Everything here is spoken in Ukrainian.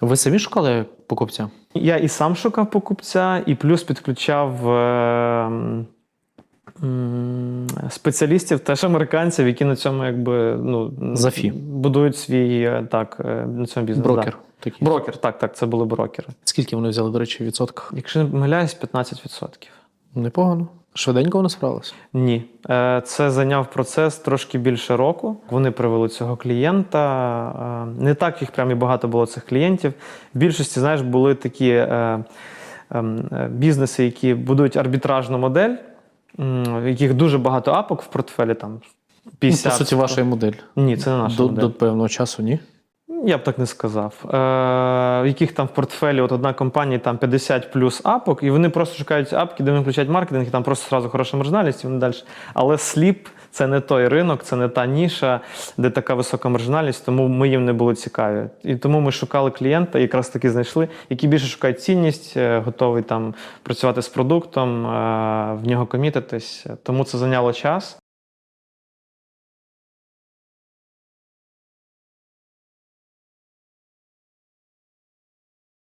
Ви самі шукали покупця? Я і сам шукав покупця, і плюс підключав е, спеціалістів, теж американців, які на цьому якби ну За фі. будують свій е, так е, на цьому бізнес. Брокер. Да. Такий. Брокер, так, так, це були брокери. Скільки вони взяли, до речі, в відсотках? Якщо не помиляюсь, 15%. Непогано. Швиденько вони справилися. Ні, Е, це зайняв процес трошки більше року. Вони привели цього клієнта. Е, Не так їх прям і багато було цих клієнтів. В більшості, знаєш, були такі е, ем, бізнеси, які будують арбітражну модель, в яких дуже багато апок в портфелі. Там 50. Ну, по суті, ваша модель. Ні, це не наша До, модель. до певного часу, ні? Я б так не сказав. Е, в яких там в портфелі от одна компанія там 50 плюс апок, і вони просто шукають апки, де вони включають маркетинг, і там просто сразу хороша маржинальність, і вони далі. Але сліп це не той ринок, це не та ніша, де така висока маржинальність, тому ми їм не були цікаві. І тому ми шукали клієнта, якраз таки знайшли, які більше шукають цінність, е, готовий там працювати з продуктом, е, в нього комітитись. Тому це зайняло час.